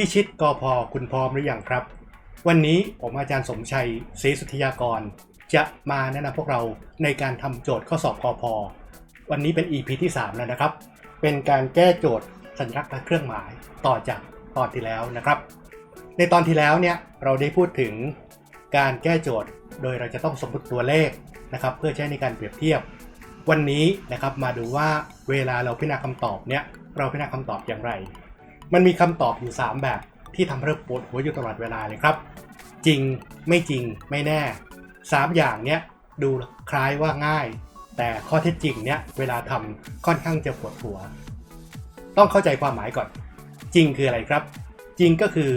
พี่ชิดกอพอคุณพร้อมหรือยังครับ วันนี้ผมอาจารย์สมชัยศรีสุทธิยากร จะมาแนะนำพวกเราในการทำโจทย์ข้อสอบกอพอวันนี้เป็น EP ที่ 3 แล้วนะครับ เป็นการแก้โจทย์สัญลักษณ์และเครื่องหมายต่อจากตอนที่แล้วนะครับ ในตอนที่แล้วเนี่ยเราได้พูดถึงการแก้โจทย์โดยเราจะต้องสมมติตัวเลขนะครับ เพื่อใช้ในการเปรียบเทียบ วันนี้นะครับมาดูว่าเวลาเราพิจารณาคำตอบเนี่ยเราพิจารณาคำตอบอย่างไร มันมีคำตอบอยู่ 3 แบบที่ทำให้เราปวดหัวอยู่ตลอดเวลาเลยครับ จริงไม่จริงไม่แน่ 3 อย่างเนี้ยดูคล้ายว่าง่าย แต่ข้อเท็จจริงเนี่ยเวลาทำค่อนข้างจะปวดหัว ต้องเข้าใจความหมายก่อน จริงคืออะไรครับ จริงก็คือ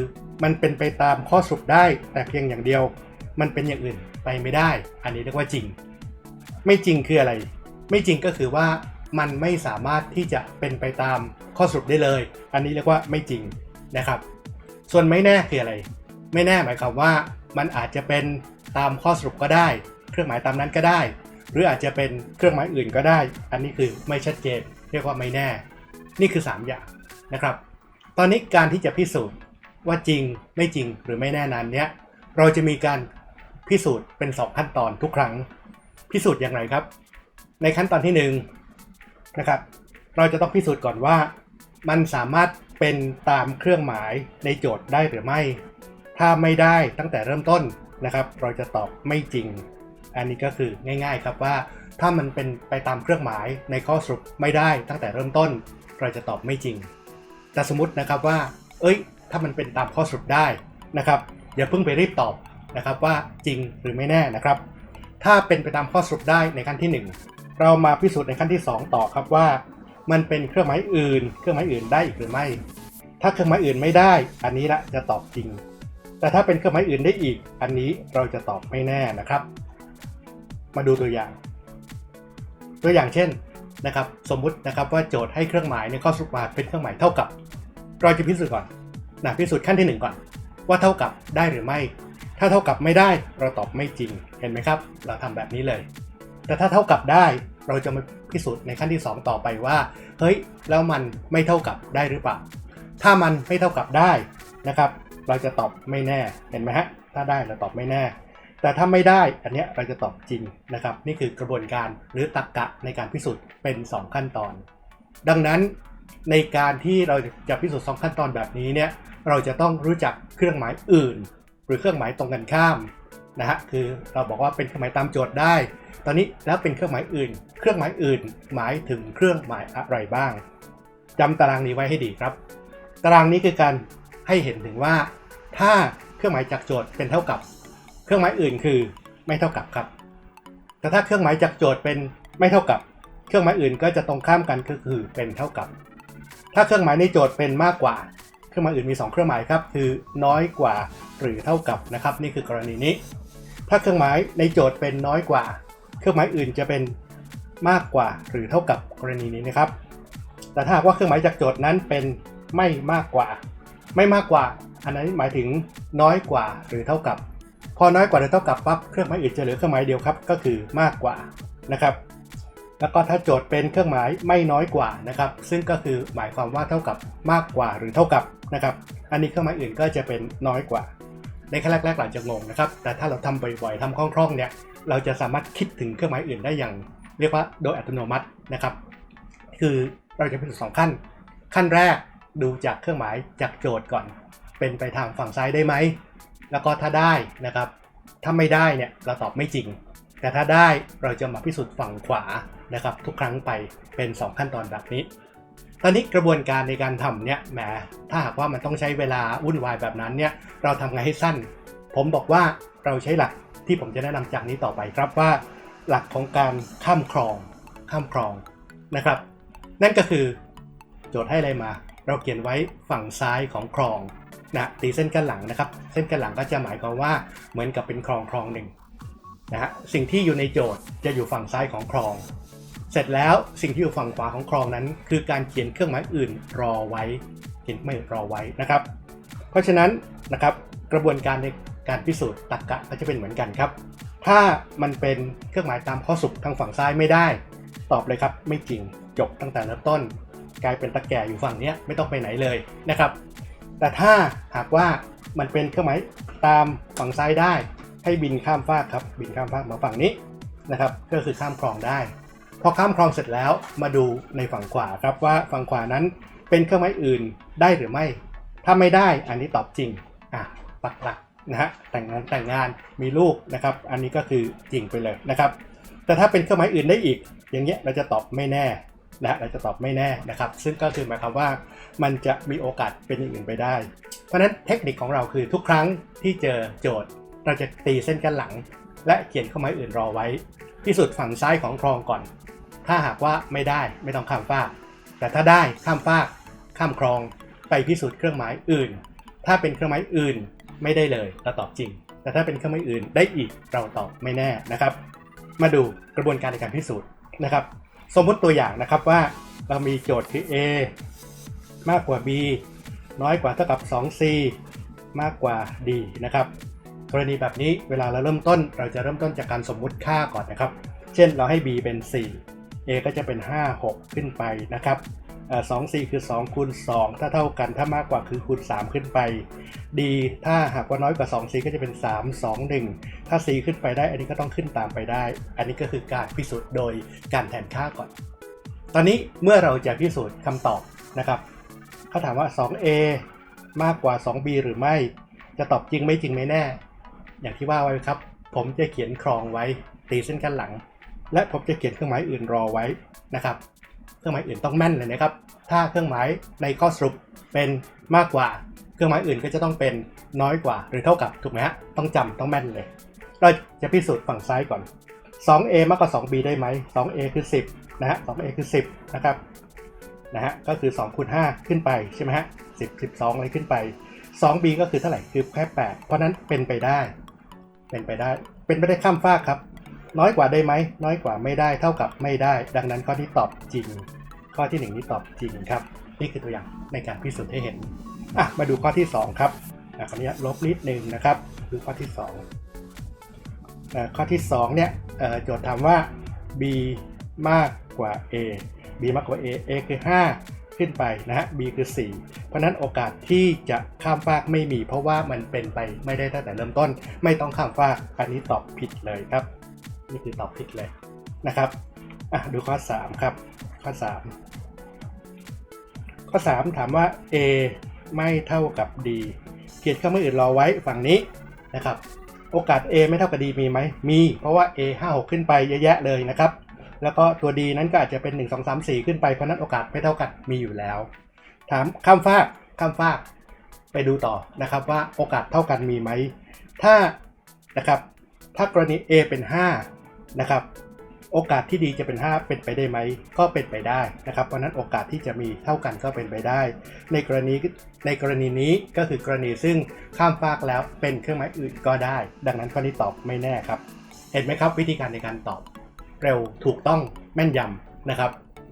มันเป็นไปตามข้อสรุปได้แต่เพียงอย่างเดียว มันเป็นอย่างอื่นไปไม่ได้ อันนี้เรียกว่าจริง ไม่จริงคืออะไร ไม่จริงก็คือว่า มันไม่สามารถที่จะเป็นไปตามข้อสรุปได้เลย อันนี้เรียกว่าไม่จริงนะครับ ส่วนไม่แน่คืออะไร ไม่แน่หมายความว่ามันอาจจะเป็นตามข้อสรุปก็ได้ เครื่องหมายตามนั้นก็ได้ หรืออาจจะเป็นเครื่องหมายอื่นก็ได้ อันนี้คือไม่ชัดเจน เรียกว่าไม่แน่ นี่คือ 3 อย่างนะครับ ตอนนี้การที่จะพิสูจน์ว่าจริงไม่จริงหรือไม่แน่นั้นเนี้ยเราจะมีการพิสูจน์เป็น 2 ขั้นตอนทุกครั้ง พิสูจน์อย่างไรครับ ในขั้นตอนที่ 1 นะครับ เราจะต้องพิสูจน์ก่อนว่า มันสามารถเป็นตามเครื่องหมายในโจทย์ได้หรือไม่ ถ้าไม่ได้ตั้งแต่เริ่มต้นนะครับ เราจะตอบไม่จริง อันนี้ก็คือง่าย ๆ ครับว่า ถ้ามันเป็นไปตามเครื่องหมายในข้อสรุปไม่ได้ตั้งแต่เริ่มต้น เราจะตอบไม่จริง แต่สมมตินะครับว่า เอ้ย ถ้ามันเป็นตามข้อสรุปได้นะครับอย่าเพิ่งไปรีบตอบนะครับว่าจริงหรือไม่แน่นะครับ ถ้าเป็นไปตามข้อสรุปได้ในขั้นที่ 1 เรามาพิสูจน์ในขั้นที่ 2 ต่อครับว่า มันเป็นเครื่องหมายอื่น เครื่องหมายอื่นได้อีกหรือไม่ ถ้าเครื่องหมายอื่นไม่ได้ อันนี้ละจะตอบจริง แต่ถ้าเป็นเครื่องหมายอื่นได้อีก อันนี้เราจะตอบไม่แน่นะครับ มาดูตัวอย่าง ตัวอย่างเช่นนะครับ สมมุตินะครับว่าโจทย์ให้เครื่องหมายในข้อสรุปมาเป็นเครื่องหมายเท่ากับ เราจะพิสูจน์ก่อนนะพิสูจน์ขั้นที่ 1 ก่อน ว่าเท่ากับได้หรือไม่ ถ้าเท่ากับไม่ได้เราตอบไม่จริงเห็นไหมครับ เราทำแบบนี้เลย แต่ถ้าเท่ากับได้ เราจะมาพิสูจน์ในขั้นที่ 2 ต่อไปว่า เฮ้ย แล้วมันไม่เท่ากับได้หรือเปล่า ถ้ามันไม่เท่ากับได้นะครับ เราจะตอบไม่แน่เห็นไหมฮะถ้าได้เราตอบไม่แน่ แต่ถ้าไม่ได้อันเนี้ยเราจะตอบจริงนะครับ นี่คือกระบวนการหรือตรรกกะในการพิสูจน์เป็น 2 ขั้นตอน ดังนั้นในการที่เราจะพิสูจน์2ขั้นตอนแบบนี้เนี่ยเราจะต้องรู้จักเครื่องหมายอื่น หรือเครื่องหมายตรงกันข้าม นะฮะคือเราบอกว่าเป็นเครื่องหมายตามโจทย์ได้ ตอนนี้แล้วเป็นเครื่องหมายอื่น เครื่องหมายอื่น หมายถึงเครื่องหมายอะไรบ้างจำตารางนี้ไว้ให้ดีครับ ตารางนี้คือการให้เห็นถึงว่า ถ้าเครื่องหมายจากโจทย์เป็นเท่ากับ เครื่องหมายอื่นคือไม่เท่ากับครับ แต่ถ้าเครื่องหมายจากโจทย์เป็นไม่เท่ากับ เครื่องหมายอื่นก็จะตรงข้ามกันก็คือเป็นเท่ากับ ถ้าเครื่องหมายในโจทย์เป็นมากกว่า เครื่องหมายอื่นมี 2 เครื่องหมายครับ คือน้อยกว่า หรือเท่ากับนะครับ นี่คือกรณีนี้ ถ้าเครื่องหมายในโจทย์เป็นน้อยกว่า เครื่องหมายอื่นจะเป็นมากกว่าหรือเท่ากับกรณีนี้นะครับ แต่ถ้าหากว่าเครื่องหมายจากโจทย์นั้นเป็นไม่มากกว่า ไม่มากกว่า อันนั้นหมายถึงน้อยกว่าหรือเท่ากับ พอน้อยกว่าหรือเท่ากับปั๊บเครื่องหมายอื่นจะเหลือเครื่องหมายเดียวครับ ก็คือมากกว่านะครับ แล้วก็ถ้าโจทย์เป็นเครื่องหมายไม่น้อยกว่านะครับ ซึ่งก็คือหมายความว่าเท่ากับมากกว่าหรือเท่ากับนะครับ อันนี้เครื่องหมายอื่นก็จะเป็นน้อยกว่า ในขั้นแรกๆหลังจะงงนะครับ แต่ถ้าเราทำบ่อยๆทำคล่องๆเนี่ยเราจะสามารถคิดถึงเครื่องหมายอื่นได้อย่าง เรียกว่าโดยอัตโนมัตินะครับ คือเราจะพิสูจน์สองขั้น ขั้นแรกดูจากเครื่องหมายจากโจทย์ก่อน เป็นไปทางฝั่งซ้ายได้ไหมแล้วก็ถ้าได้นะครับ ถ้าไม่ได้เนี่ยเราตอบไม่จริง แต่ถ้าได้เราจะมาพิสูจน์ฝั่งขวานะครับ ทุกครั้งไปเป็น 2 ขั้นตอนแบบนี้ ตอนนี้กระบวนการในการทำเนี่ยแหมถ้าหากว่ามันต้องใช้เวลาวุ่นวายแบบนั้นเนี่ยเราทำไงให้สั้น ผมบอกว่าเราใช้หลักที่ผมจะแนะนำจากนี้ต่อไปครับว่า หลักของการข้ามคลอง ข้ามคลองนะครับ นั่นก็คือโจทย์ให้อะไรมา เราเขียนไว้ฝั่งซ้ายของคลองนะตีเส้นกันหลังนะครับ เส้นกันหลังก็จะหมายความว่าเหมือนกับเป็นคลองคลองหนึ่งนะฮะสิ่งที่อยู่ในโจทย์จะอยู่ฝั่งซ้ายของคลอง เสร็จแล้วสิ่งที่อยู่ฝั่งขวาของคลองนั้น คือการเขียนเครื่องหมายอื่นรอไว้เขียนไม่รอไว้นะครับ เพราะฉะนั้นนะครับกระบวนการในการพิสูจน์ตรรกะก็จะเป็นเหมือนกันครับ ถ้ามันเป็นเครื่องหมายตามข้อสรุปทางฝั่งซ้ายไม่ได้ ตอบเลยครับ ไม่จริงจบตั้งแต่เริ่มต้น กลายเป็นตะแก่อยู่ฝั่งนี้ไม่ต้องไปไหนเลยนะครับ แต่ถ้าหากว่ามันเป็นเครื่องหมายตามฝั่งซ้ายได้ ให้บินข้ามฟากครับบินข้ามฟากมาฝั่งนี้นะครับ ก็คือข้ามคลองได้ พอข้ามคลองเสร็จแล้วมาดูในฝั่งขวาครับว่าฝั่งขวานั้นเป็นเครื่องหมายอื่นได้หรือไม่ ถ้าไม่ได้อันนี้ตอบจริงอะปักหลักนะฮะแต่งงานแต่งงานมีลูกนะครับ อันนี้ก็คือจริงไปเลยนะครับ แต่ถ้าเป็นเครื่องหมายอื่นได้อีก อย่างเงี้ยเราจะตอบไม่แน่นะเราจะตอบไม่แน่นะครับ ซึ่งก็คือหมายความว่ามันจะมีโอกาสเป็นอย่างอื่นไปได้ เพราะฉะนั้นเทคนิคของเราคือทุกครั้งที่เจอโจทย์ เราจะตีเส้นกันหลัง และเขียนเครื่องหมายอื่นรอไว้พิสูจน์ฝั่งซ้ายของคลองก่อน ถ้าหากว่าไม่ได้ไม่ต้องข้ามฟาก แต่ถ้าได้ข้ามฟาก ข้ามคลองไปพิสูจน์เครื่องหมายอื่น ถ้าเป็นเครื่องหมายอื่นไม่ได้เลยเราตอบจริง แต่ถ้าเป็นเครื่องหมายอื่นได้อีกเราตอบไม่แน่นะครับ มาดูกระบวนการในการพิสูจน์นะครับ สมมติตัวอย่างนะครับว่าเรามีโจทย์คือ a มากกว่า b น้อยกว่าเท่ากับ 2c มากกว่า d นะครับกรณีแบบนี้เวลาเราเริ่มต้น เราจะเริ่มต้นจากการสมมุติค่าก่อนนะครับ เช่นเราให้ b เป็น 4 a ก็จะเป็น 5 6 ขึ้นไปนะครับเอ่อ2 4คือ2คูณ2ถ้าเท่ากันถ้ามากกว่าคือคูณ 3 ขึ้นไป d ถ้าหากว่าน้อยกว่า2 c ก็จะเป็น 3 2 1 ถ้า c ขึ้นไปได้ อันนี้ก็ต้องขึ้นตามไปได้ อันนี้ก็คือการพิสูจน์โดยการแทนค่าก่อน ตอนนี้เมื่อเราจะพิสูจน์คำตอบนะครับเขาถามว่า 2a มากกว่า 2b หรือไม่ จะตอบจริงไม่จริงไม่แน่ อย่างที่ว่าไว้ครับ ผมจะเขียนครองไว้ตีเส้นกันหลัง และผมจะเขียนเครื่องหมายอื่นรอไว้นะครับ เครื่องหมายอื่นต้องแม่นเลยนะครับ ถ้าเครื่องหมายในข้อสรุปเป็นมากกว่า เครื่องหมายอื่นก็จะต้องเป็นน้อยกว่าหรือเท่ากับถูกไหมฮะต้องจำต้องแม่นเลย เราจะพิสูจน์ฝั่งซ้ายก่อน 2a มากกว่า 2b ได้ไหม 2a คือ 10 นะฮะ 2a คือ 10 นะครับนะฮะก็คือ2คูณ5ขึ้นไปใช่ไหมฮะ10 12อะไรขึ้นไป 2b ก็คือเท่าไหร่คือแค่8เพราะนั้นเป็นไปได้ เป็นไปได้ เป็นไปได้ข้ามฟากครับ น้อยกว่าได้ไหม น้อยกว่าไม่ได้เท่ากับไม่ได้ ดังนั้นข้อที่ตอบจริง ข้อที่หนึ่งนี่ตอบจริงครับ นี่คือตัวอย่างในการพิสูจน์ให้เห็นอะมาดูข้อที่สองครับอะขออนุญาตลบนิดนึงนะครับดูข้อที่สองอะข้อที่สองเนี่ยโจทย์ถามว่า b มากกว่า a b มากกว่า a a คือ 5 ขึ้นไปนะฮะ b คือ 4 เพราะฉะนั้นโอกาสที่จะข้ามฟากไม่มี เพราะว่ามันเป็นไปไม่ได้ตั้งแต่เริ่มต้น ไม่ต้องข้ามฟากอันนี้ตอบผิดเลยครับ นี่คือตอบผิดเลยนะครับอะดูข้อ 3 ครับ ข้อ 3 ข้อ 3 ถามว่า a ไม่เท่ากับ d เขียนเครื่อมืออื่นรอไว้ฝั่งนี้นะครับ โอกาส a ไม่เท่ากับ d มีไหมมี เพราะว่า a 5 6 ขึ้นไปเยอะแยะเลยนะครับ แล้วก็ตัว d นั้นก็อาจจะเป็น 1 2 3 4 ขึ้นไปเพราะนั้นโอกาสไม่เท่ากันมีอยู่แล้ว ถามข้ามฟากข้ามฟากไปดูต่อนะครับว่าโอกาสเท่ากันมีไหม ถ้านะครับถ้ากรณี a เป็น 5 นะครับ โอกาสที่ดีจะเป็น 5 เป็นไปได้ไหม ก็เป็นไปได้นะครับ เพราะนั้นโอกาสที่จะมีเท่ากันก็เป็นไปได้ ในกรณีในกรณีนี้ก็คือกรณีซึ่งข้ามฟากแล้วเป็นเครื่องหมายอื่นก็ได้ ดังนั้นข้อนี้ตอบไม่แน่ครับ เห็นไหมครับวิธีการในการตอบ เร็วถูกต้องแม่นยำนะครับ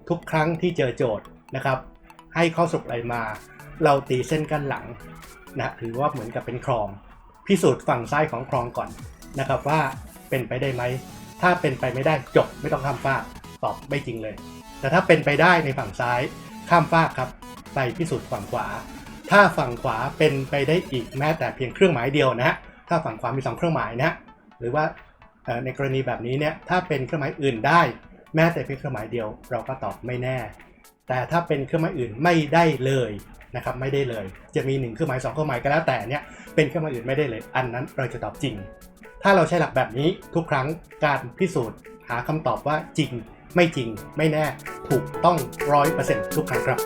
ทุกครั้งที่เจอโจทย์นะครับ ให้ข้อสรุปอะไรมา เราตีเส้นกันหลังนะถือว่าเหมือนกับเป็นคลอง พิสูจน์ฝั่งซ้ายของคลองก่อนนะครับว่าเป็นไปได้ไหม ถ้าเป็นไปไม่ได้จบไม่ต้องข้ามฟากตอบไม่จริงเลย แต่ถ้าเป็นไปได้ในฝั่งซ้ายข้ามฟากครับ ไปพิสูจน์ฝั่งขวา ถ้าฝั่งขวาเป็นไปได้อีกแม้แต่เพียงเครื่องหมายเดียวนะฮะถ้าฝั่งขวามีสองเครื่องหมายนะฮะหรือว่าในกรณีแบบนี้เนี่ยถ้าเป็นเครื่องหมายอื่นได้ แม้แต่เพียงเครื่องหมายเดียว เราก็ตอบไม่แน่ แต่ถ้าเป็นเครื่องหมายอื่นไม่ได้เลยนะครับไม่ได้เลย จะมีหนึ่งเครื่องหมายสองเครื่องหมายก็แล้วแต่เนี่ยเป็นเครื่องหมายอื่นไม่ได้เลย อันนั้นเราจะตอบจริง ถ้าเราใช้หลักแบบนี้ทุกครั้งการพิสูจน์ หาคำตอบว่าจริง ไม่จริง ไม่แน่ ถูกต้องร้อยเปอร์เซ็นต์ทุกครั้งครับ